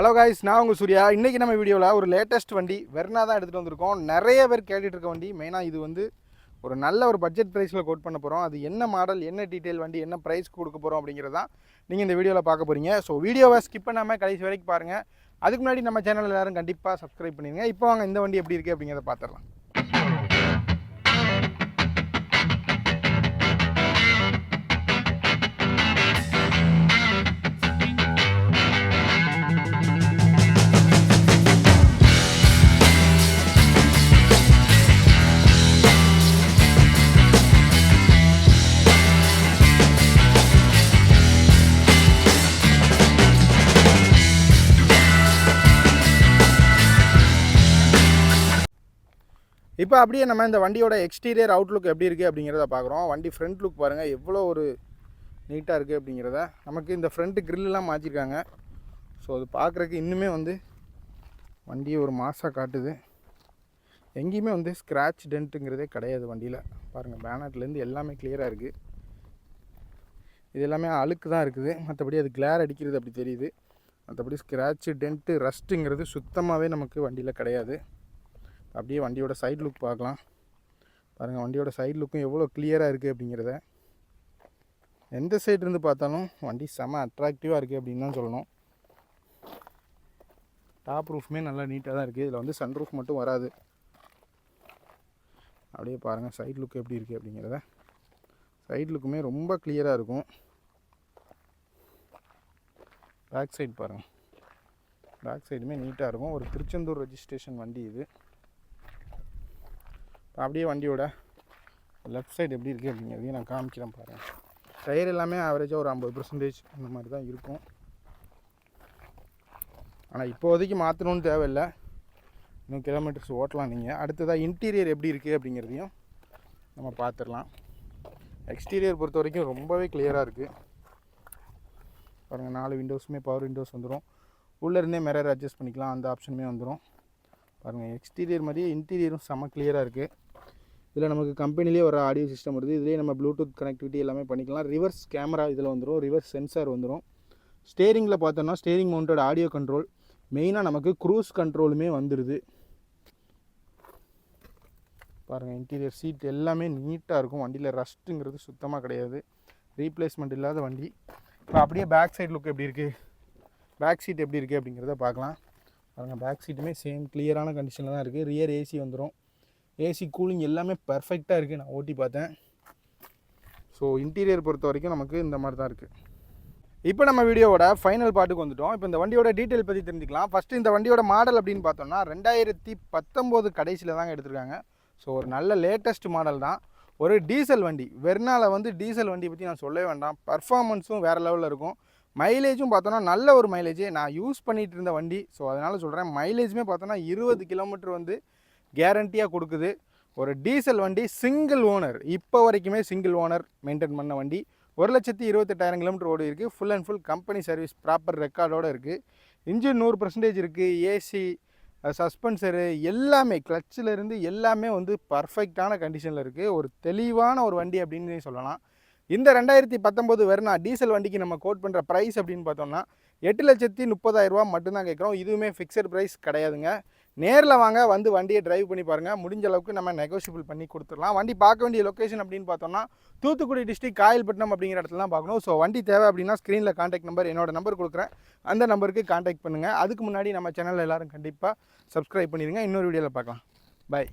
Hello guys நான் உங்கள் சூர்யா. இன்றைக்கி நம்ம வீடியோவில் ஒரு லேட்டஸ்ட் வண்டி வெர்னா தான் எடுத்துகிட்டு வந்திருக்கோம். நிறைய பேர் கேட்டுட்டு இருக்க வண்டி. மெயினாக இது வந்து ஒரு நல்ல ஒரு பட்ஜெட் ப்ரைஸில் கோட் பண்ண போகிறோம் அது என்ன மாடல் என்ன டீட்டெயில் வண்டி என்ன ப்ரைஸ் கொடுக்க போகிறோம் அப்படிங்கிறது தான் நீங்கள் இந்த வீடியோவில் பார்க்க போகிறீங்க ஸோ வீடியோவை ஸ்கிப் பண்ணாமல் கடைசி வரைக்கும் பாருங்கள் அதுக்கு முன்னாடி நம்ம சேனல் எல்லோரும் கண்டிப்பாக சப்ஸ்கிரைப் பண்ணிடுங்க இப்போ வாங்க இந்த வண்டி எப்படி இருக்குது அப்படிங்கிறத பார்த்துடலாம். இப்போ அப்படியே நம்ம இந்த வண்டியோட எக்ஸ்டீரியர் அவுட்லுக் எப்படி இருக்குது அப்படிங்கிறத பார்க்குறோம். வண்டி ஃப்ரண்ட் லுக் பாருங்கள் எவ்வளோ ஒரு நீட்டாக இருக்குது அப்படிங்கிறத. நமக்கு இந்த ஃப்ரண்ட்டு கிரில்லாம் மாற்றிருக்காங்க ஸோ அது பார்க்குறக்கு இன்னுமே வந்து வண்டியை ஒரு மாசாக காட்டுது. எங்கேயுமே வந்து ஸ்க்ராட்ச் டென்ட்டுங்கிறதே கிடையாது வண்டியில். பாருங்கள் பேனட்லேருந்து எல்லாமே கிளியராக இருக்குது இது எல்லாமே அழுக்கு தான் இருக்குது. மற்றபடி அது கிளேர் அடிக்கிறது அப்படி தெரியுது. மற்றபடி ஸ்க்ராட்சு டென்ட்டு ரஸ்ட்டுங்கிறது சுத்தமாகவே நமக்கு வண்டியில் கிடையாது. அப்படியே வண்டியோட சைட் லுக் பார்க்கலாம். பாருங்கள் வண்டியோட சைடு லுக்கும் எவ்வளோ கிளியராக இருக்குது அப்படிங்கிறத. எந்த சைடு இருந்து பார்த்தாலும் வண்டி செம அட்ராக்டிவாக இருக்குது அப்படின்னு தான் சொல்லணும். டாப் ரூஃப்மே நல்லா நீட்டாக தான் இருக்குது இதில் வந்து சன் ரூஃப் மட்டும் வராது. அப்படியே பாருங்கள் சைட் லுக் எப்படி இருக்குது அப்படிங்கிறத. சைட் லுக்குமே ரொம்ப கிளியராக இருக்கும். பேக் சைடு பாருங்கள் பேக் சைடுமே நீட்டாக இருக்கும். ஒரு திருச்செந்தூர் ரெஜிஸ்ட்ரேஷன் வண்டி இது. அப்படியே வண்டியோட லெஃப்ட் சைடு எப்படி இருக்குது அப்படிங்கிறதையும் நான் காமிக்கிறேன் பாருங்கள் டயர் எல்லாமே ஆவரேஜாக ஒரு ஐம்பது பர்சன்டேஜ் அந்த மாதிரி தான் இருக்கும். ஆனால் இப்போதைக்கு மாற்றணும்னு தேவையில்லை. இன்னும் கிலோமீட்டர்ஸ் ஓட்டலாம் நீங்கள் அடுத்ததாக இன்டீரியர் எப்படி இருக்குது அப்படிங்கிறதையும் நம்ம பார்த்துடலாம் எக்ஸ்டீரியர் பொறுத்த வரைக்கும் ரொம்பவே கிளியராக இருக்குது பாருங்கள் நாலு விண்டோஸுமே பவர் விண்டோஸ் வந்துடும் உள்ளேருந்தே மிரர் அட்ஜஸ்ட் பண்ணிக்கலாம். அந்த ஆப்ஷனுமே வந்துடும் பாருங்கள் எக்ஸ்டீரியர் மாதிரியே இன்டீரியரும் செம்ம கிளியராக இருக்குது இதில் நமக்கு கம்பெனிலே ஒரு ஆடியோ சிஸ்டம் வருது. இதுலேயே நம்ம ப்ளூடூத் கனெக்டிவிட்டி எல்லாமே பண்ணிக்கலாம். ரிவர்ஸ் கேமரா இதில் வந்துடும் ரிவர்ஸ் சென்சார் வந்துடும் ஸ்டேரிங்கில் பார்த்தோன்னா ஸ்டேரிங் மவுண்டட் ஆடியோ கண்ட்ரோல் மெயினாக நமக்கு க்ரூஸ் கண்ட்ரோலுமே வந்துடுது பாருங்கள் இன்டீரியர் சீட் எல்லாமே நீட்டாக இருக்கும். வண்டியில் ரஸ்ட்டுங்கிறது சுத்தமாக கிடையாது. ரீப்ளேஸ்மெண்ட் இல்லாத வண்டி. இப்போ அப்படியே பேக் சைடு லுக் எப்படி இருக்குது பேக் சீட் எப்படி இருக்குது அப்படிங்கிறத பார்க்கலாம். பாருங்கள் பேக் சீட்டுமே சேம் கிளியரான கண்டிஷனில் தான் இருக்குது ரியர் ஏசி வந்துடும் ஏசி கூலிங் எல்லாமே பர்ஃபெக்டாக இருக்குது நான் ஓட்டி பார்த்தேன். ஸோ இன்டீரியர் பொறுத்த வரைக்கும் நமக்கு இந்த மாதிரி தான் இருக்குது இப்போ நம்ம வீடியோவோட ஃபைனல் பாட்டுக்கு வந்துட்டோம். இப்போ இந்த வண்டியோட டீட்டெயில் பற்றி தெரிஞ்சுக்கலாம். ஃபஸ்ட்டு இந்த வண்டியோட மாடல் அப்படின்னு பார்த்தோம்னா ரெண்டாயிரத்தி பத்தொம்போது கடைசியில் தாங்க எடுத்திருக்காங்க. ஸோ ஒரு நல்ல லேட்டஸ்ட் மாடல் தான். ஒரு டீசல் வண்டி. வெர்னாவில் வந்து டீசல் வண்டி பற்றி நான் சொல்லவே வேண்டாம். பர்ஃபார்மன்ஸும் வேறு லெவலில் இருக்கும். மைலேஜும் பார்த்தோன்னா நல்ல ஒரு மைலேஜ் நான் யூஸ் பண்ணிகிட்டு இருந்த வண்டி. ஸோ அதனால் சொல்கிறேன் மைலேஜுமே பார்த்தோன்னா இருபது கிலோமீட்டர் வந்து கேரண்டியாக கொடுக்குது. ஒரு டீசல் வண்டி சிங்கிள் ஓனர் இப்போ வரைக்குமே சிங்கிள் ஓனர் மெயின்டைன் பண்ண வண்டி. ஒரு லட்சத்தி இருபத்தெட்டாயிரம் கிலோமீட்டர் ஓடி இருக்குது full and full company service proper ரெக்கார்டோடு இருக்குது இன்ஜின் நூறு பர்சன்டேஜ் இருக்குது ஏசி சஸ்பென்சரு எல்லாமே கிளச்சிலேருந்து எல்லாமே வந்து பர்ஃபெக்டான கண்டிஷனில் இருக்குது ஒரு தெளிவான ஒரு வண்டி அப்படின்னு சொல்லலாம். இந்த ரெண்டாயிரத்தி பத்தொம்போது வெர்னா டீசல் வண்டிக்கு நம்ம கோட் பண்ணுற ப்ரைஸ் அப்படின்னு பார்த்தோம்னா எட்டு லட்சத்தி முப்பதாயிரரூபா மட்டும்தான் கேட்குறோம். இதுவுமே ஃபிக்ஸட் ப்ரைஸ் கிடையாதுங்க. நேரில் வாங்க வந்து வண்டியை டிரைவ் பண்ணி பாருங்கள் முடிஞ்ச அளவுக்கு நம்ம நெகோஷியபிள் பண்ணி கொடுத்துடலாம். வண்டி பார்க்க வேண்டிய லொக்கேஷன் அப்படின்னு பார்த்தோம்னா தூத்துக்குடி டிஸ்ட்ரிக் காயல்பட்டினம் அப்படிங்கிற இடத்துல தான் பார்க்கணும். ஸோ வண்டி தேவை அப்படின்னா ஸ்க்ரீனில் காண்டாக்ட் நம்பர் என்னோட நம்பர் கொடுக்குறேன். அந்த நம்பருக்கு காண்டாக்ட் பண்ணுங்கள் அதுக்கு முன்னாடி நம்ம சேனலில் எல்லோரும் கண்டிப்பாக சப்ஸ்கிரைப் பண்ணிடுங்க இன்னொரு வீடியோவில் பார்க்கலாம். பை